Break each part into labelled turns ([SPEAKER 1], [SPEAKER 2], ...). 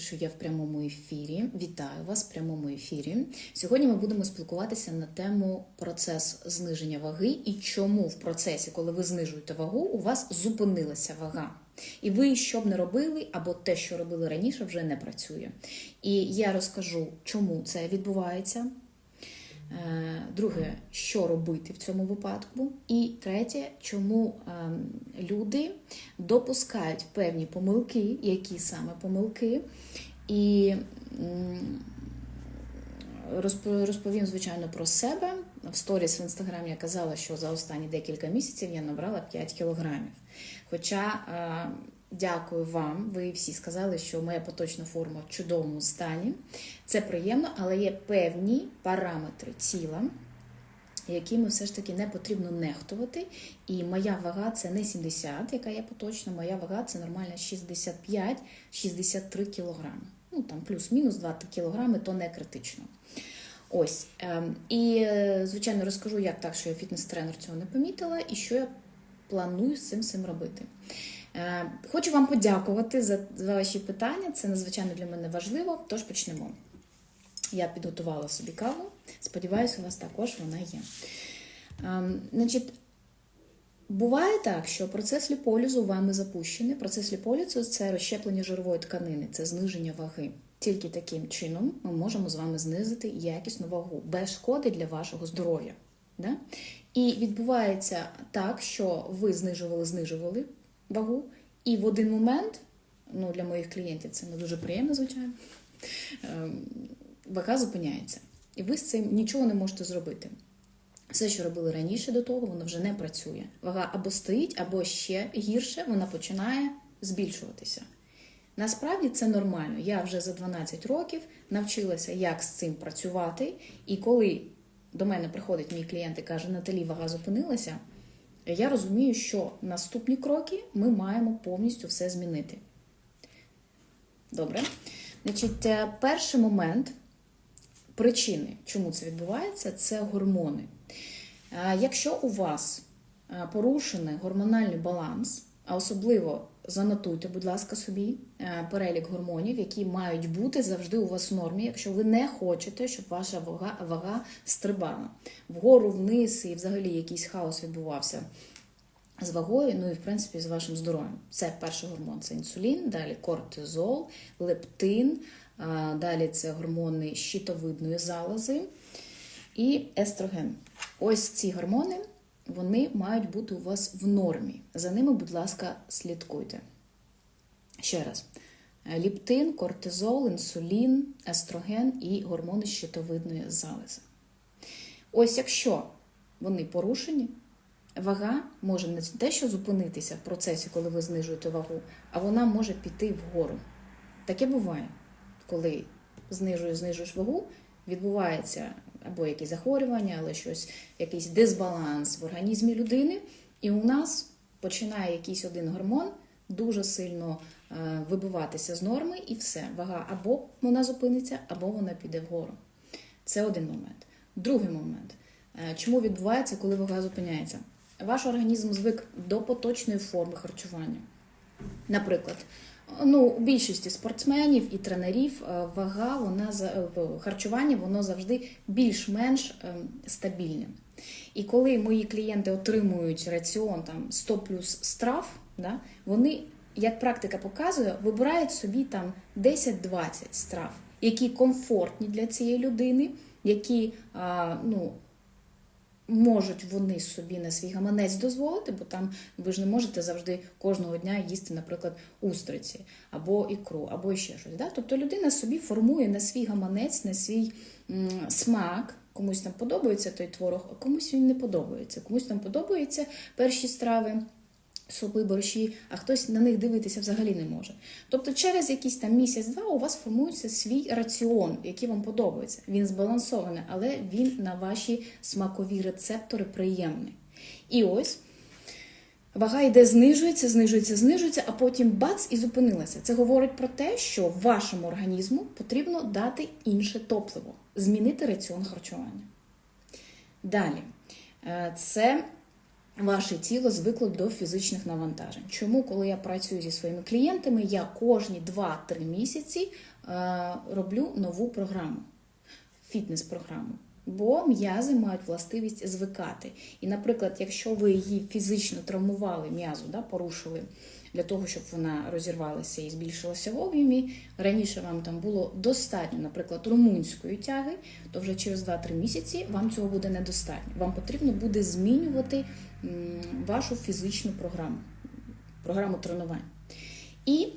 [SPEAKER 1] що я в прямому ефірі. Вітаю вас в прямому ефірі. Сьогодні ми будемо спілкуватися на тему процес зниження ваги і чому в процесі, коли ви знижуєте вагу, у вас зупинилася вага. І ви що б не робили, або те, що робили раніше, вже не працює. І я розкажу, чому це відбувається. Е, Друге, що робити в цьому випадку. І третє, чому ем, люди допускають певні помилки, які саме помилки, і розповім, звичайно, про себе. В сторіс в інстаграмі я казала, що за останні декілька місяців я набрала 5 кілограмів. Хоча е, дякую вам, ви всі сказали, що моя поточна форма в чудовому стані. Це приємно, але є певні параметри тіла, якими все ж таки не потрібно нехтувати. І моя вага це не 70, яка є поточна, моя вага це нормальна 65-63 кілограми. Ну там плюс-мінус 2 кілограми, то не критично. Ось. ем, І, е, звичайно, розкажу, як так, що я фітнес-тренер цього не помітила, і що я планую з цим всім робити. Е, Хочу вам подякувати за ваші питання. Це надзвичайно для мене важливо. Тож почнемо. Я підготувала собі каву. Сподіваюся, у вас також вона є. Ем, Значить, буває так, що процес ліполізу вами запущений. Процес ліполізу це розщеплення жирової тканини, це зниження ваги. Тільки таким чином ми можемо з вами знизити якісну вагу без шкоди для вашого здоров'я. Да? І відбувається так, що ви знижували, знижували вагу, і в один момент, ну для моїх клієнтів це не дуже приємно, звичайно, ем, вага зупиняється. І ви з цим нічого не можете зробити. Все, що робили раніше до того, воно вже не працює. Вага або стоїть, або ще гірше, вона починає збільшуватися. Насправді це нормально. Я вже за 12 років навчилася, як з цим працювати. І коли до мене приходить мій клієнт і каже, Наталі, вага зупинилася, я розумію, що наступні кроки ми маємо повністю все змінити. Добре. Значить, е, перший момент причини, чому це відбувається, це гормони. Е, Якщо у вас е, порушений гормональний баланс, а особливо занотуйте, будь ласка, собі е, перелік гормонів, які мають бути завжди у вас в нормі, якщо ви не хочете, щоб ваша вага, вага стрибала вгору, вниз і взагалі якийсь хаос відбувався з вагою, ну і в принципі з вашим здоров'ям. Це перший гормон це інсулін, далі кортизол, лептин, далі це гормони щитовидної залози і естроген. Ось ці гормони вони мають бути у вас в нормі. За ними, будь ласка, слідкуйте. Ще раз: ліптин, кортизол, інсулін, естроген і гормони щитовидної залози. Ось якщо вони порушені, вага може не те, що зупинитися в процесі, коли ви знижуєте вагу, а вона може піти вгору. Таке буває, коли знижуєш, знижуєш вагу, відбувається або якісь захворювання, але щось, якийсь дисбаланс в організмі людини, і у нас починає якийсь один гормон дуже сильно е, вибиватися з норми, і все. Вага або вона зупиниться, або вона піде вгору. Це один момент. Другий момент. Е, Чому відбувається, коли вага зупиняється? Ваш організм звик до поточної форми харчування. Наприклад, ну, у більшості спортсменів і тренерів е, вага, вона е, харчування воно завжди більш-менш ем, стабільне. І коли мої клієнти отримують раціон там 100 плюс страв, да, вони, як практика показує, вибирають собі там 10-20 страв, які комфортні для цієї людини, які ну, можуть вони собі на свій гаманець дозволити, бо там ви ж не можете завжди кожного дня їсти, наприклад, устриці або ікру, або ще щось. Да? Тобто людина собі формує на свій гаманець, на свій смак. Комусь там подобається той творог, а комусь він не подобається. Комусь там подобаються перші страви, супи, борщі, а хтось на них дивитися взагалі не може. Тобто, через якийсь там місяць-два у вас формується свій раціон, який вам подобається. Він збалансований, але він на ваші смакові рецептори приємний. І ось. Вага йде, знижується, знижується, знижується, а потім бац і зупинилася. Це говорить про те, що вашому організму потрібно дати інше топливо, змінити раціон харчування. Далі, Е, це ваше тіло звикло до фізичних навантажень. Чому, коли я працюю зі своїми клієнтами, я кожні 2-3 місяці е, роблю нову програму, фітнес-програму. Бо м'язи мають властивість звикати. І, наприклад, якщо ви її фізично травмували м'язу, да, порушили для того, щоб вона розірвалася і збільшилася в об'ємі, раніше вам там було достатньо, наприклад, румунської тяги, то вже через 2-3 місяці вам цього буде недостатньо. Вам потрібно буде змінювати вашу фізичну програму, програму тренувань. І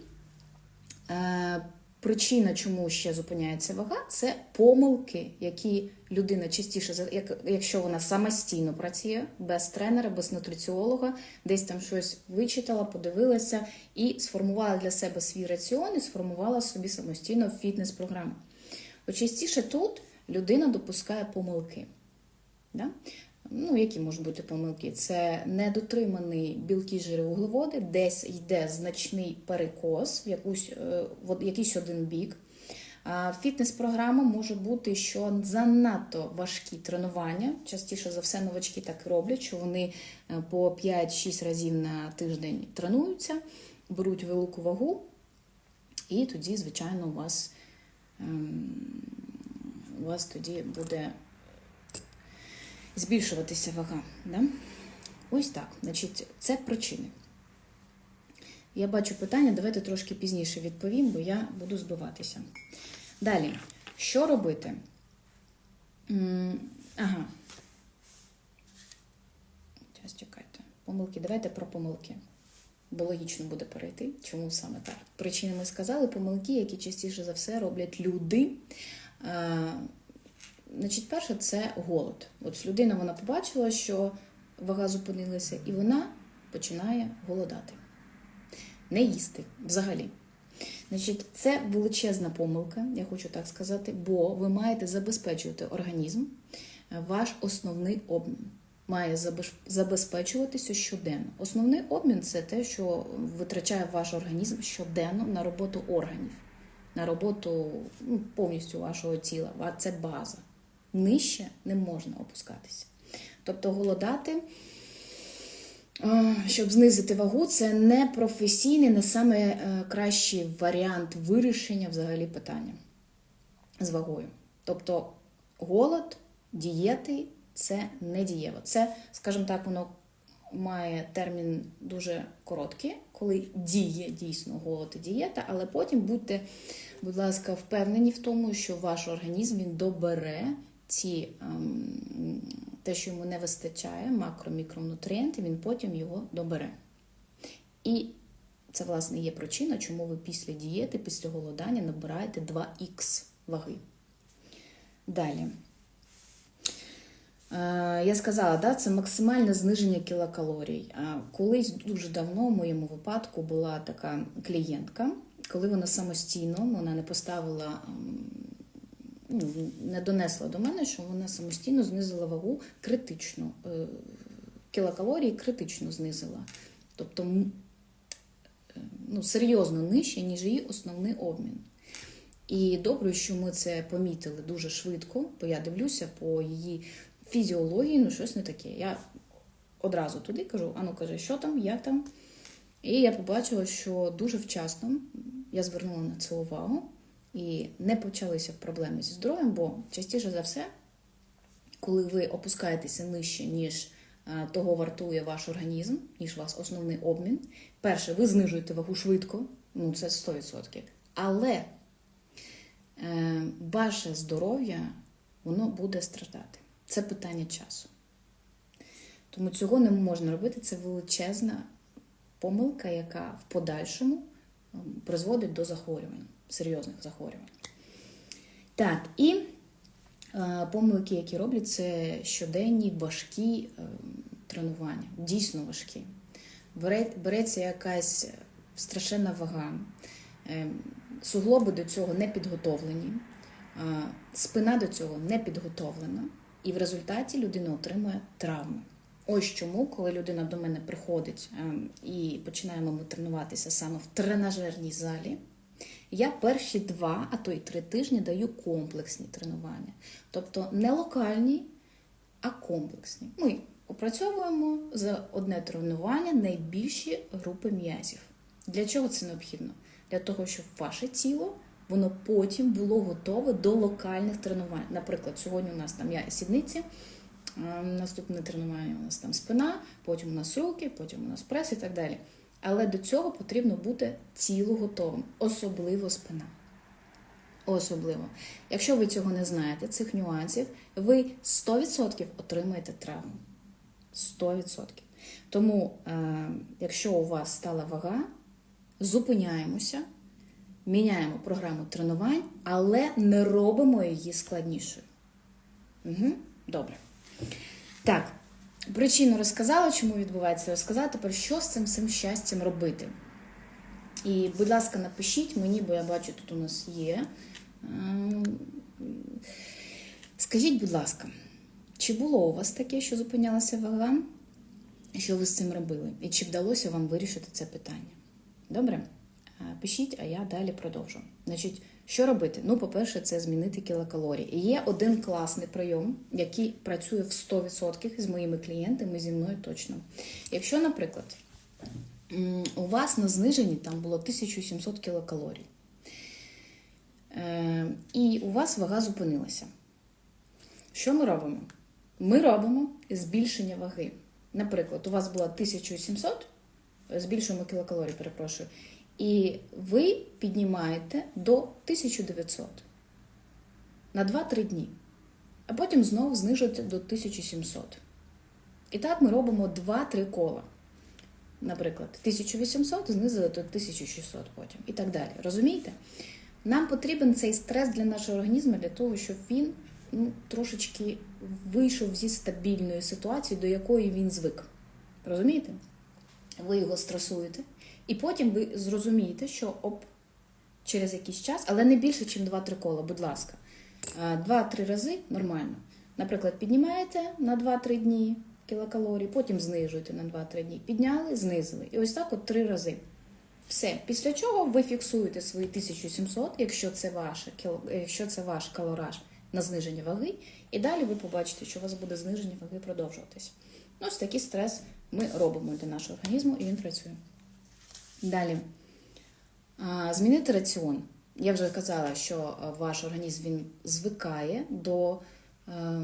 [SPEAKER 1] е, причина, чому ще зупиняється вага, це помилки, які людина частіше, як, якщо вона самостійно працює, без тренера, без нутриціолога, десь там щось вичитала, подивилася і сформувала для себе свій раціон і сформувала собі самостійно фітнес-програму. От частіше тут людина допускає помилки. Да? Ну, які можуть бути помилки? Це недотримані білки, жири, вуглеводи, десь йде значний перекос в, якусь, е, в якийсь один бік. Фітнес-програма може бути, що занадто важкі тренування. Частіше за все, новачки так роблять, що вони е, по 5-6 разів на тиждень тренуються, беруть велику вагу, і тоді, звичайно, у вас, ем, у вас тоді буде збільшуватися вага. Да? Ось так. Значить, це причини. Я бачу питання, давайте трошки пізніше відповім, бо я буду збиватися. Далі, що робити? Ага. Зараз чекайте. Помилки. Давайте про помилки. Бо логічно буде перейти. Чому саме так? Причини ми сказали, помилки, які частіше за все роблять люди. Значить, перше, це голод. От людина вона побачила, що вага зупинилася, і вона починає голодати. Не їсти взагалі. Значить, це величезна помилка, я хочу так сказати, бо ви маєте забезпечувати організм, е, ваш основний обмін. Має забезпечуватися щоденно. Основний обмін це те, що витрачає ваш організм щоденно на роботу органів, на роботу ну, повністю вашого тіла. Це база. Нижче не можна опускатися. Тобто голодати, е, щоб знизити вагу, це не професійний, не саме е, кращий варіант вирішення взагалі питання з вагою. Тобто голод, дієти це не дієво. Це, скажімо так, воно має термін дуже короткий, коли діє дійсно голод і дієта, але потім будьте, будь ласка, впевнені в тому, що ваш організм він добере ці, ем, те, що йому не вистачає, макро-мікронутрієнти, він потім його добере. І це, власне, є причина, чому ви після дієти, після голодання набираєте 2х ваги. Далі. Е, Я сказала, да, це максимальне зниження кілокалорій. Колись дуже давно в моєму випадку була така клієнтка, коли вона самостійно вона не поставила, ем, ну, не донесла до мене, що вона самостійно знизила вагу критично. е, Кілокалорії критично знизила. Тобто е, ну, серйозно нижче, ніж її основний обмін. І добре, що ми це помітили дуже швидко, бо я дивлюся по її фізіології, ну щось не таке. Я одразу туди кажу, ану каже, що там, як там. І я побачила, що дуже вчасно я звернула на це увагу і не почалися проблеми зі здоров'ям, бо частіше за все, коли ви опускаєтеся нижче, ніж е, того вартує ваш організм, ніж ваш основний обмін, перше, ви знижуєте вагу швидко, ну це 100%. Але е, ваше здоров'я воно буде страждати. Це питання часу. Тому цього не можна робити. Це величезна помилка, яка в подальшому ем, призводить до захворювань, серйозних захворювань. Так, і е, помилки, які роблять, це щоденні важкі е, тренування, дійсно важкі. Бере, береться якась страшенна вага, е, суглоби до цього не підготовлені, е, спина до цього не підготовлена, і в результаті людина отримує травми. Ось чому, коли людина до мене приходить е, і починаємо ми тренуватися саме в тренажерній залі, я перші два, а то й три тижні даю комплексні тренування. Тобто не локальні, а комплексні. Ми опрацьовуємо за одне тренування найбільші групи м'язів. Для чого це необхідно? Для того, щоб ваше тіло воно потім було готове до локальних тренувань. Наприклад, сьогодні у нас там я сідниці, е, наступне тренування у нас там спина, потім у нас руки, потім у нас прес і так далі. Але до цього потрібно бути тілу готовим, особливо спина. Особливо. Якщо ви цього не знаєте, цих нюансів, ви 100% отримаєте травму. 100%. Тому, е, якщо у вас стала вага, зупиняємося, міняємо програму тренувань, але не робимо її складнішою. Угу. Добре. Так, причину розказала, чому відбувається, розказала тепер, що з цим всім щастям робити. І, будь ласка, напишіть мені, бо я бачу, тут у нас є. Ем, Скажіть, будь ласка, чи було у вас таке, що зупинялася вага? Що ви з цим робили? І чи вдалося вам вирішити це питання? Добре? Е, Пишіть, а я далі продовжу. Значить, що робити? Ну, по-перше, це змінити кілокалорії. І є один класний прийом, який працює в 100% з моїми клієнтами, зі мною точно. Якщо, наприклад, у вас на зниженні там було 1700 кілокалорій, е, і у вас вага зупинилася. Що ми робимо? Ми робимо збільшення ваги. Наприклад, у вас було 1700, збільшуємо кілокалорій, перепрошую, і ви піднімаєте до 1900 на 2-3 дні, а потім знову знижуєте до 1700. І так ми робимо 2-3 кола. Наприклад, 1800 знизили до 1600 потім і так далі. Розумієте? Нам потрібен цей стрес для нашого організму для того, щоб він ну, трошечки вийшов зі стабільної ситуації, до якої він звик. Розумієте? Ви його стресуєте, і потім ви зрозумієте, що оп, через якийсь час, але не більше, ніж 2-3 кола, будь ласка. 2-3 рази нормально. Наприклад, піднімаєте на 2-3 дні кілокалорії, потім знижуєте на 2-3 дні. Підняли, знизили. І ось так от 3 рази. Все. Після чого ви фіксуєте свої 1700, якщо це, ваше, якщо це ваш калораж на зниження ваги, і далі ви побачите, що у вас буде зниження ваги продовжуватись. Ну, ось такий стрес ми робимо для нашого організму, і він працює. Далі. Змінити раціон. Я вже казала, що ваш організм він звикає до, е,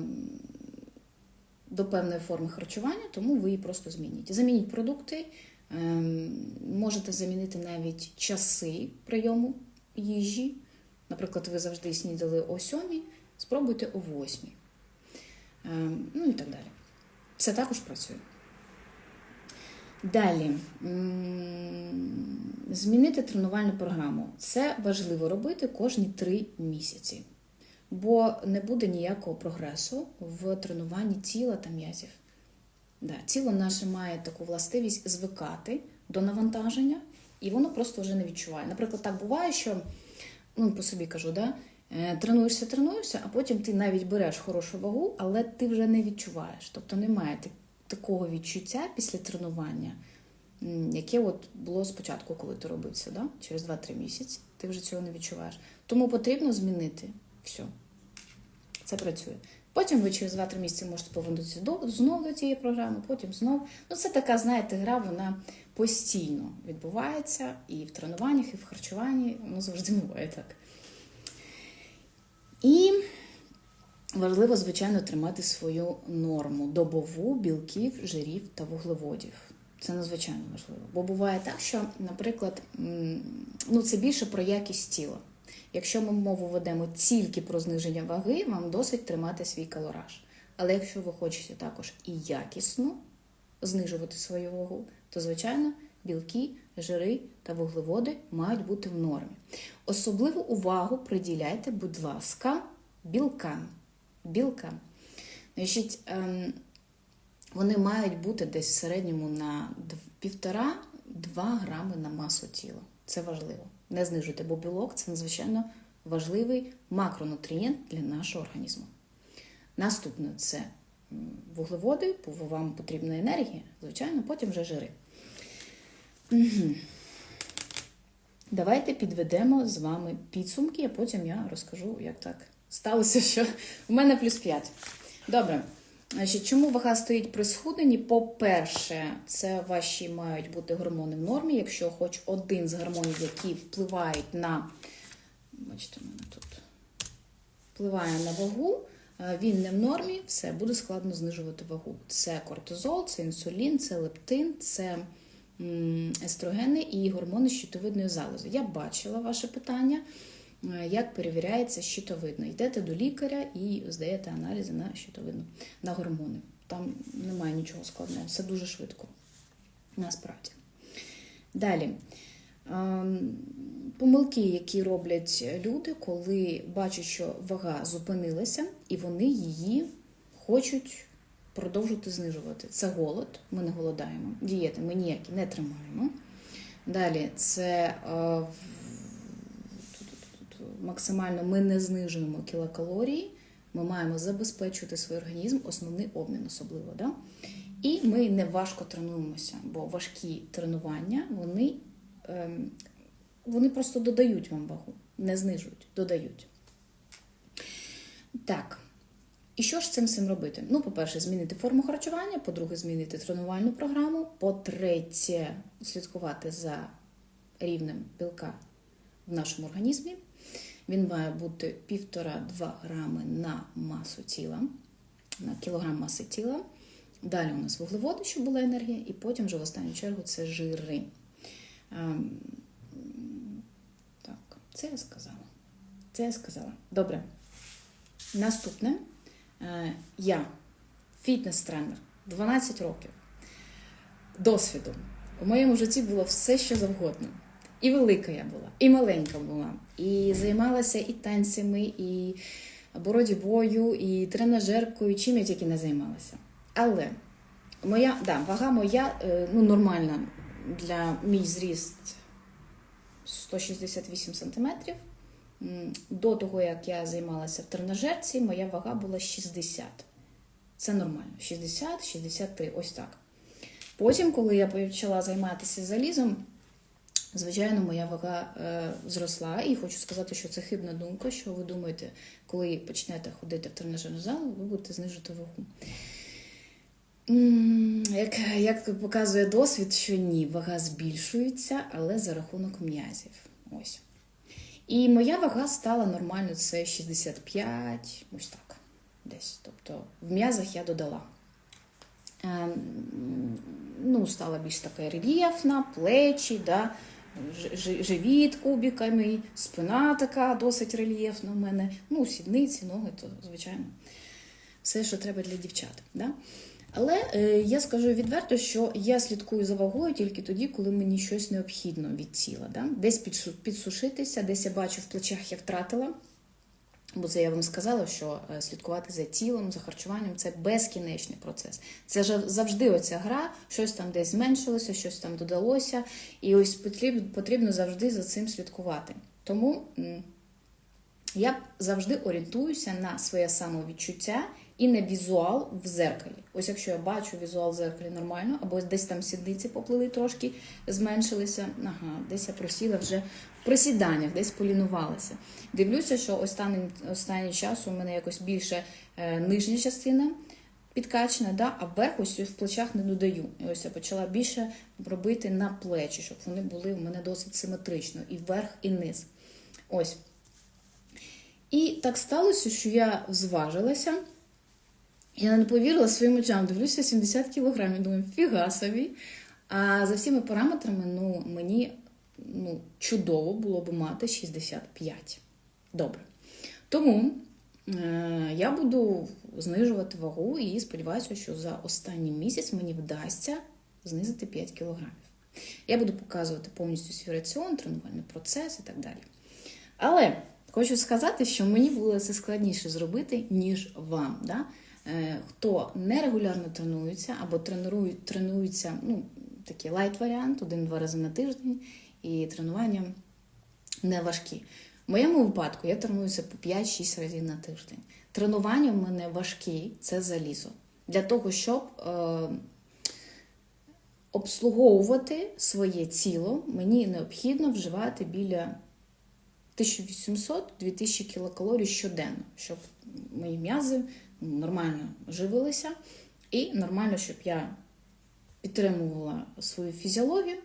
[SPEAKER 1] до певної форми харчування, тому ви її просто змініть. Замініть продукти, е, можете замінити навіть часи прийому їжі. Наприклад, ви завжди снідали о 7, спробуйте о 8. Е, ну і так далі. Це також працює. Далі змінити тренувальну програму. Це важливо робити кожні три місяці, бо не буде ніякого прогресу в тренуванні тіла та м'язів. Да, тіло наше має таку властивість звикати до навантаження, і воно просто вже не відчуває. Наприклад, так буває, що ну, по собі кажу, да? е, тренуєшся, тренуєшся, а потім ти навіть береш хорошу вагу, але ти вже не відчуваєш. Тобто немає такого відчуття після тренування, яке от було спочатку, коли ти робив це, да? через 2-3 місяці. Ти вже цього не відчуваєш. Тому потрібно змінити все. Це працює. Потім ви через 2-3 місяці можете повернутися знову до цієї програми, потім знову. Ну, це така, знаєте, гра, вона постійно відбувається і в тренуваннях, і в харчуванні. Ну, завжди буває так. І важливо, звичайно, тримати свою норму добову білків, жирів та вуглеводів. Це надзвичайно важливо. Бо буває так, що, наприклад, ну, це більше про якість тіла. Якщо ми мову ведемо тільки про зниження ваги, вам досить тримати свій калораж. Але якщо ви хочете також і якісно знижувати свою вагу, то, звичайно, білки, жири та вуглеводи мають бути в нормі. Особливу увагу приділяйте, будь ласка, білкам. Білкам. Значить, ем, вони мають бути десь в середньому на 1,5-2 грами на масу тіла. Це важливо. Не знижуйте, бо білок це надзвичайно важливий макронутрієнт для нашого організму. Наступне це вуглеводи, бо вам потрібна енергія, звичайно, потім вже жири. Угу. Давайте підведемо з вами підсумки, а потім я розкажу, як так сталося, що в мене плюс 5. Добре. Значить, чому вага стоїть при схудненні? По-перше, це ваші мають бути гормони в нормі. Якщо хоч один з гормонів, які впливають на. Бачите, мене тут впливає на вагу, він не в нормі, все, буде складно знижувати вагу. Це кортизол, це інсулін, це лептин, це естрогени і гормони щитовидної залози. Я бачила ваше питання, як перевіряється щитовидно. Йдете до лікаря і здаєте аналізи на щитовидну, на гормони. Там немає нічого складного, все дуже швидко. Насправді. Далі. Ем, Помилки, які роблять люди, коли бачать, що вага зупинилася, і вони її хочуть продовжити знижувати. Це голод, ми не голодаємо, дієти ми ніякі не тримаємо. Далі це е, максимально ми не знижуємо кілокалорії, ми маємо забезпечувати свій організм, основний обмін особливо. Да? І ми не важко тренуємося, бо важкі тренування вони, ем, вони просто додають вам вагу, не знижують, додають. Так. І що ж цим всім робити? Ну, по-перше, змінити форму харчування, по-друге, змінити тренувальну програму, по-третє, слідкувати за рівнем білка в нашому організмі. Він має бути 1,5-2 грами на масу тіла, на кілограм маси тіла. Далі у нас вуглеводи, щоб була енергія, і потім вже в останню чергу це жири. Ем, Так, це я сказала. Це я сказала. Добре. Наступне. Е, Я фітнес-тренер 12 років досвіду. У моєму житті було все, що завгодно. І велика я була, і маленька була, і займалася і танцями, і боротьбою, і тренажеркою, чим я тільки не займалася. Але моя да, вага моя е, ну, нормальна для мій зріст 168 сантиметрів. До того, як я займалася в тренажерці, моя вага була 60. Це нормально. 60-63, ось так. Потім, коли я почала займатися залізом, звичайно, моя вага е, зросла. І хочу сказати, що це хибна думка, що ви думаєте, коли почнете ходити в тренажерну залу, ви будете знижити вагу. Як, як показує досвід, що ні, вага збільшується, але за рахунок м'язів. Ось. І моя вага стала нормально, це 65, ось так. Десь. Тобто в м'язах я додала. Ем, ну, стала більш така рельєфна, плечі, да, живіт кубіками, спина така досить рельєфна в мене. Ну, сідниці, ноги, то, звичайно, все, що треба для дівчат. Да? Але е, я скажу відверто, що я слідкую за вагою тільки тоді, коли мені щось необхідно від тіла. Да? Десь підсушитися, десь я бачу в плечах я втратила. Бо це я вам сказала, що е, слідкувати за тілом, за харчуванням це безкінечний процес. Це ж завжди оця гра, щось там десь зменшилося, щось там додалося, і ось потрібно, потрібно завжди за цим слідкувати. Тому я завжди орієнтуюся на своє самовідчуття і на візуал в зеркалі. Ось якщо я бачу візуал в зеркалі нормально, або десь там сідниці поплили трошки, зменшилися, ага, десь я просіла вже в присіданнях, десь полінувалася. Дивлюся, що останній, останній час у мене якось більше е, нижня частина підкачана, да, а верх ось в плечах не додаю. І ось я почала більше робити на плечі, щоб вони були у мене досить симетрично, і вверх, і низ. Ось. І так сталося, що я зважилася. Я не повірила своїм очам, дивлюся 70 кілограмів, думаю, фіга собі. А за всіма параметрами, ну, мені ну, чудово було б мати 65. Добре. Тому е, я буду знижувати вагу і сподіваюся, що за останній місяць мені вдасться знизити 5 кілограмів. Я буду показувати повністю свій раціон, тренувальний процес і так далі. Але хочу сказати, що мені було це складніше зробити, ніж вам. Да? Е, Хто нерегулярно тренується або тренують, тренуються, ну, такий лайт варіант, один-два рази на тиждень, і тренування не важкі. В моєму випадку я тренуюся по 5-6 разів на тиждень. Тренування в мене важкі, це залізо. Для того, щоб е, обслуговувати своє тіло, мені необхідно вживати біля 1800-2000 кілокалорій щоденно, щоб мої м'язи нормально живилися, і нормально, щоб я підтримувала свою фізіологію,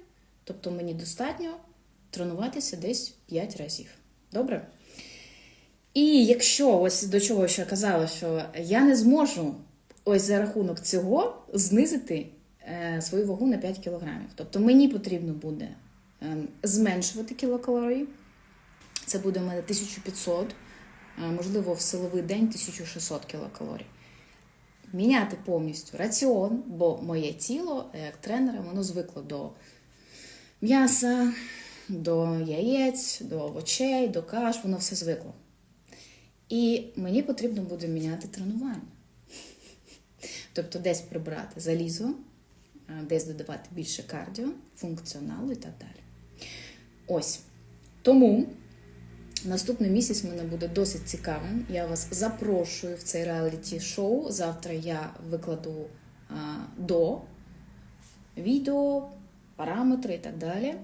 [SPEAKER 1] тобто мені достатньо тренуватися десь 5 разів. Добре? І якщо ось до чого ще казала, що я не зможу ось за рахунок цього знизити е, свою вагу на 5 кілограмів. Тобто мені потрібно буде е, зменшувати кілокалорії. Це буде у мене 1500, е, можливо, в силовий день 1600 кілокалорій. Міняти повністю раціон, бо моє тіло, як тренера, воно звикло до м'яса, до яєць, до овочей, до каш, воно все звикло. І мені потрібно буде міняти тренування. Тобто десь прибрати залізо, десь додавати більше кардіо, функціоналу і так далі. Ось. Тому наступний місяць в мене буде досить цікавим. Я вас запрошую в цей реаліті-шоу. Завтра я викладу а, до відео, параметри і так далі.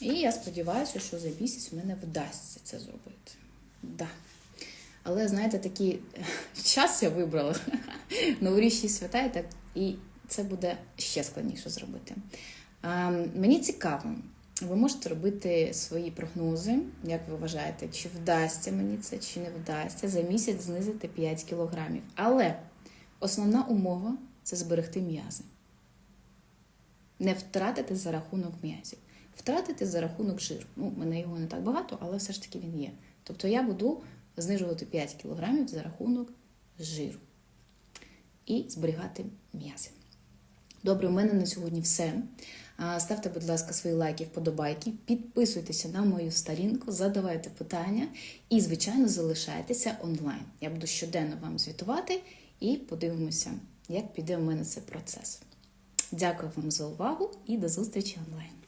[SPEAKER 1] І я сподіваюся, що за місяць в мене вдасться це зробити. Да. Але знаєте, такий час я вибрала новорічні свята, і це буде ще складніше зробити. А, мені цікаво, ви можете робити свої прогнози, як ви вважаєте, чи вдасться мені це, чи не вдасться за місяць знизити 5 кілограмів. Але основна умова це зберегти м'язи. Не втратити за рахунок м'язів. Втратити за рахунок жиру. Ну, в мене його не так багато, але все ж таки він є. Тобто я буду знижувати 5 кг за рахунок жиру і зберігати м'язи. Добре, у мене на сьогодні все. Ставте, будь ласка, свої лайки, вподобайки, підписуйтеся на мою сторінку, задавайте питання і, звичайно, залишайтеся онлайн. Я буду щоденно вам звітувати і подивимося, як піде у мене цей процес. Дякую вам за увагу і до зустрічі онлайн.